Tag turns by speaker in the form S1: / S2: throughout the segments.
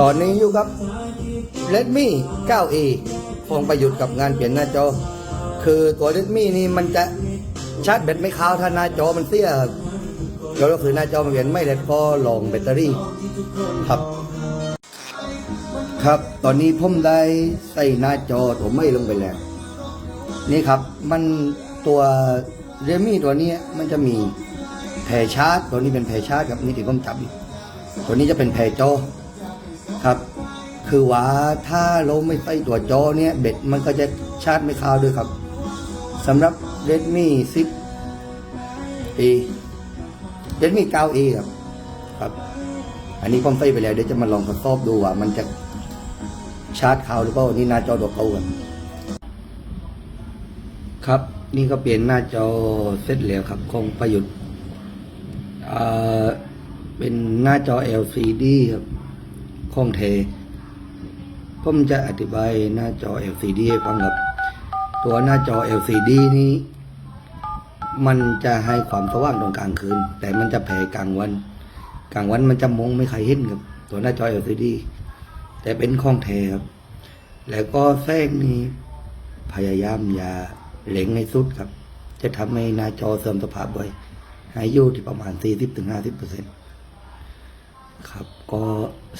S1: ตอนนี้อยู่กับ Redmi 9A ฟองประยุทธ์กับงานเปลี่ยนหน้าจอ คือตัว Redmi นี่มันจะชาร์จแบตไม่ค้าวถ้าหน้าจอมันเสียแล้วก็คือหน้าจอมันเปลี่ยนไม่เล็ดพอลองแบตเตอรี่ครับ ครับ ตอนนี้ผมได้ใส่หน้าจอผมไม่ลงไปแล้ว นี่ครับ มันตัวเรมี่ตัวนี้มันจะมีแผ่ชาร์จตัวนี้เป็นแผ่ชาร์จครับนี่ที่ผมจับตัวนี้จะเป็นแผ่จอ ครับ คือว่าถ้าเราไม่ใส่ตัวจอเนี่ยเบ็ดมันก็จะชาร์จไม่เข้าวด้วยครับสำหรับ Redmi 10 A Redmi 9A ครับครับ อันนี้ผมใส่ไปแล้วเดี๋ยวจะมาลองทดสอบดูว่า มันจะชาร์จเข้าวหรือเปล่านี่หน้าจอตัวเก่ากันครับนี่ก็เปลี่ยนหน้าจอเสร็จแล้วครับคงประยุทธ์อ่าเป็นหน้าจอ LCD ครับ คงเท ผมจะอธิบายหน้าจอ LCD ให้ฟังครับ ตัวหน้าจอ LCD นี้ มันจะให้ความสว่างตอนกลางคืน แต่มันจะแผ่กลางวัน กลางวันมันจะมองไม่ใครเห็นครับ ตัวหน้าจอ LCD แต่เป็นของแท้ครับ แล้วก็แสงนี้พยายามอย่าเหลงให้สุดครับ จะทำให้หน้าจอเสื่อมสภาพบ่อยให้อยู่ที่ประมาณ 40-50%เปอร์เซ็นต์ครับ ก็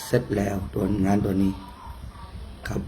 S1: เสร็จแล้วตัวงานตัวนี้ครับ